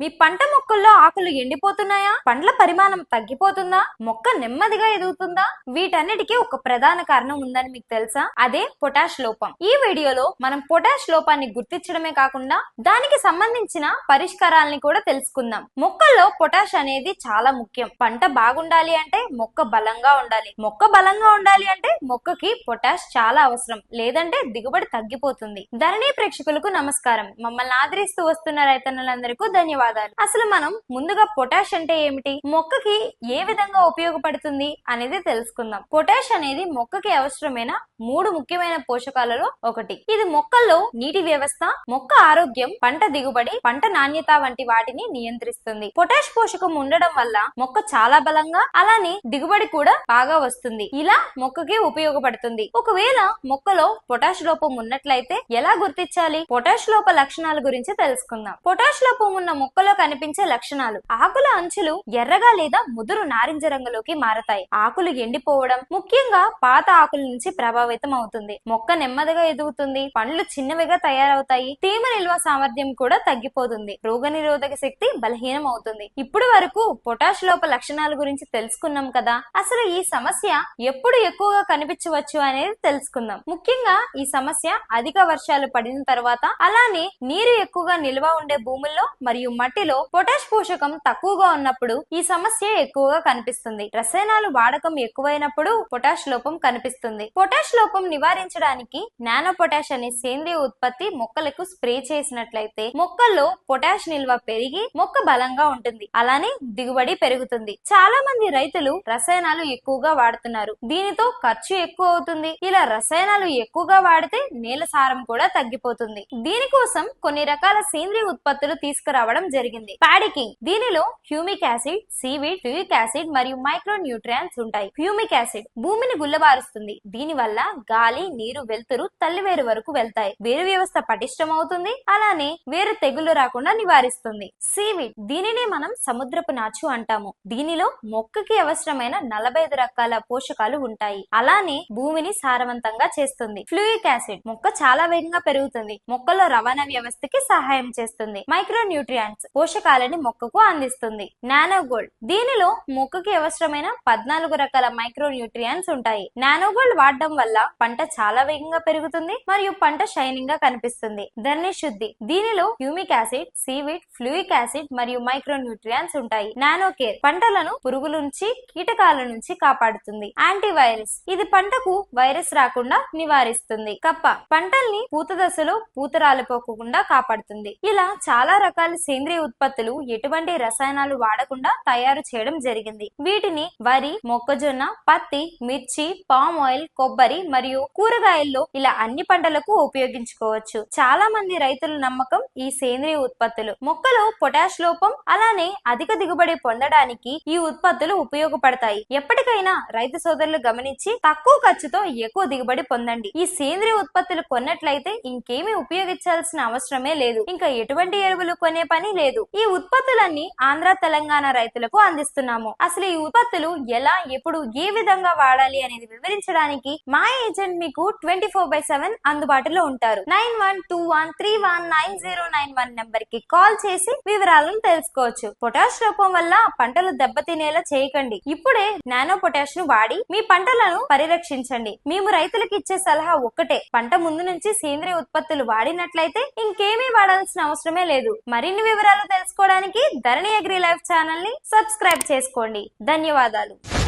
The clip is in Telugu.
మీ పంట మొక్కల్లో ఆకులు ఎండిపోతున్నాయా? పండ్ల పరిమాణం తగ్గిపోతుందా? మొక్క నెమ్మదిగా ఎదుగుతుందా? వీటన్నిటికీ ఒక ప్రధాన కారణం ఉందని మీకు తెలుసా? అదే పొటాష్ లోపం. ఈ వీడియోలో మనం పొటాష్ లోపాన్ని గుర్తించడమే కాకుండా దానికి సంబంధించిన పరిష్కారాలని కూడా తెలుసుకుందాం. మొక్కల్లో పొటాష్ అనేది చాలా ముఖ్యం. పంట బాగుండాలి అంటే మొక్క బలంగా ఉండాలి. మొక్క బలంగా ఉండాలి అంటే మొక్కకి పొటాష్ చాలా అవసరం. లేదంటే దిగుబడి తగ్గిపోతుంది. ధరణి ప్రేక్షకులకు నమస్కారం. మమ్మల్ని ఆదరిస్తూ వస్తున్న రైతన్నులందరికీ ధన్యవాదాలు. అసలు మనం ముందుగా పొటాష్ అంటే ఏమిటి? మొక్కకి ఏ విధంగా ఉపయోగపడుతుంది అనేది తెలుసుకుందాం. పొటాష్ అనేది మొక్కకి అవసరమైన మూడు ముఖ్యమైన పోషకాలలో ఒకటి. ఇది మొక్కల్లో నీటి వ్యవస్థ మొక్క ఆరోగ్యం పంట దిగుబడి పంట నాణ్యత వంటి వాటిని నియంత్రిస్తుంది. పొటాష్ పోషకం ఉండడం వల్ల మొక్క చాలా బలంగా అలానే దిగుబడి కూడా బాగా వస్తుంది. ఇలా మొక్కకి ఉపయోగపడుతుంది. ఒకవేళ మొక్కలో పొటాష్ లోపం ఉన్నట్లయితే ఎలా గుర్తించాలి? పొటాష్ లోప లక్షణాల గురించి తెలుసుకుందాం. పొటాష్ లోపం ఉన్న మొక్క మొక్కలో కనిపించే లక్షణాలు. ఆకుల అంచులు ఎర్రగా లేదా ముదురు నారింజ రంగులోకి మారతాయి. ఆకులు ఎండిపోవడం ముఖ్యంగా పాత ఆకుల నుంచి ప్రభావితం అవుతుంది. మొక్క నెమ్మదిగా ఎదుగుతుంది. పండ్లు చిన్నవిగా తయారవుతాయి. తేమ నిల్వ సామర్థ్యం కూడా తగ్గిపోతుంది. రోగ నిరోధక శక్తి బలహీనం అవుతుంది. ఇప్పుడు వరకు పొటాష్ లోప లక్షణాల గురించి తెలుసుకున్నాం కదా. అసలు ఈ సమస్య ఎప్పుడు ఎక్కువగా కనిపించవచ్చు అనేది తెలుసుకుందాం. ముఖ్యంగా ఈ సమస్య అధిక వర్షాలు పడిన తర్వాత అలానే నీరు ఎక్కువగా నిల్వ ఉండే భూముల్లో మరియు మట్టిలో పొటాష్ పోషకం తక్కువగా ఉన్నప్పుడు ఈ సమస్య ఎక్కువగా కనిపిస్తుంది. రసాయనాలు వాడకం ఎక్కువైనప్పుడు పొటాష్ లోపం కనిపిస్తుంది. పొటాష్ లోపం నివారించడానికి నానో పొటాష్ అనే సేంద్రియ ఉత్పత్తి మొక్కలకు స్ప్రే చేసినట్లయితే మొక్కల్లో పొటాష్ నిల్వ పెరిగి మొక్క బలంగా ఉంటుంది. అలానే దిగుబడి పెరుగుతుంది. చాలా మంది రైతులు రసాయనాలు ఎక్కువగా వాడుతున్నారు. దీనితో ఖర్చు ఎక్కువ అవుతుంది. ఇలా రసాయనాలు ఎక్కువగా వాడితే నేల సారం కూడా తగ్గిపోతుంది. దీనికోసం కొన్ని రకాల సేంద్రియ ఉత్పత్తులు తీసుకురావడం జరిగింది. ప్యాడికింగ్ దీనిలో humic acid seaweed fulvic acid మరియు మైక్రో న్యూట్రియన్స్ ఉంటాయి. హ్యూమిక్ యాసిడ్ భూమిని గుల్లబారుస్తుంది. దీని వల్ల గాలి నీరు వెలుతురు తల్లివేరు వరకు వెళ్తాయి. వేరు వ్యవస్థ పటిష్టమవుతుంది. అలానే వేరు తెగులు రాకుండా నివారిస్తుంది. సీవీడ్ దీనినే మనం సముద్రపు నాచు అంటాము. దీనిలో మొక్కకి అవసరమైన నలభై ఐదు రకాల పోషకాలు ఉంటాయి. అలానే భూమిని సారవంతంగా చేస్తుంది. ఫ్లూయిక్ యాసిడ్ మొక్క చాలా వేగంగా పెరుగుతుంది. మొక్కలో రవాణా వ్యవస్థకి సహాయం చేస్తుంది. మైక్రో న్యూట్రియంట్స్ పోషకాలని మొక్కకు అందిస్తుంది. నానో గోల్డ్ దీనిలో మొక్కకి అవసరమైన పద్నాలుగు రకాల మైక్రో న్యూట్రియన్స్ ఉంటాయి. నానో గోల్డ్ వాడడం వల్ల పంట చాలా వేగంగా పెరుగుతుంది మరియు పంట షైనింగ్గా కనిపిస్తుంది. ధరణి శుద్ధి. దీనిలో humic acid seaweed fulvic acid మరియు మైక్రో న్యూట్రియన్స్ ఉంటాయి. నానో కేర్ పంటలను పురుగుల నుంచి కీటకాల నుంచి కాపాడుతుంది. యాంటీవైరస్. ఇది పంటకు వైరస్ రాకుండా నివారిస్తుంది. కప్ప. పంటల్ని పూత దశలో పూత రాలిపోకుండా కాపాడుతుంది. ఇలా చాలా రకాల సేంద్రియ ఉత్పత్తులు ఎటువంటి రసాయనాలు వాడకుండా తయారు చేయడం జరిగింది. వీటిని వరి మొక్కజొన్న పత్తి మిర్చి పామ్ ఆయిల్ కొబ్బరి మరియు కూరగాయల్లో ఇలా అన్ని పంటలకు ఉపయోగించుకోవచ్చు. చాలా మంది రైతుల నమ్మకం ఈ సేంద్రియ ఉత్పత్తులు. మొక్కలో పొటాష్ లోపం అలానే అధిక దిగుబడి పొందడానికి ఈ ఉత్పత్తులు ఉపయోగపడతాయి. ఎప్పటికైనా రైతు సోదరులు గమనించి తక్కువ ఖర్చుతో ఎక్కువ దిగుబడి పొందండి. ఈ సేంద్రియ ఉత్పత్తులు కొన్నట్లయితే ఇంకేమీ ఉపయోగించాల్సిన అవసరమే లేదు. ఇంకా ఎటువంటి ఎరువులు కొనే పని లేదు లేదు. ఈ ఉత్పత్తులన్నీ ఆంధ్ర తెలంగాణ రైతులకు అందిస్తున్నాము. అసలు ఈ ఉత్పత్తులు ఎలా ఎప్పుడు ఏ విధంగా వాడాలి అనేది వివరించడానికి మా ఏజెంట్ మీకు ట్వంటీ ఫోర్ బై సెవెన్ అందుబాటులో ఉంటారు. Nine one two one three one nine zero nine one నెంబర్కి కాల్ చేసి వివరాలను తెలుసుకోవచ్చు. పొటాష్ రూపం వల్ల పంటలు దెబ్బతినేలా చేయకండి. ఇప్పుడే నానో పొటాష్ను వాడి మీ పంటలను పరిరక్షించండి. మేము రైతులకు ఇచ్చే సలహా ఒక్కటే. పంట ముందు నుంచి సేంద్రియ ఉత్పత్తులు వాడినట్లయితే ఇంకేమీ వాడాల్సిన అవసరమే లేదు. మరిన్ని వివరాలు తెలుసుకోవడానికి ధరణి అగ్రి లైఫ్ ఛానల్ని సబ్స్క్రైబ్ చేసుకోండి. ధన్యవాదాలు.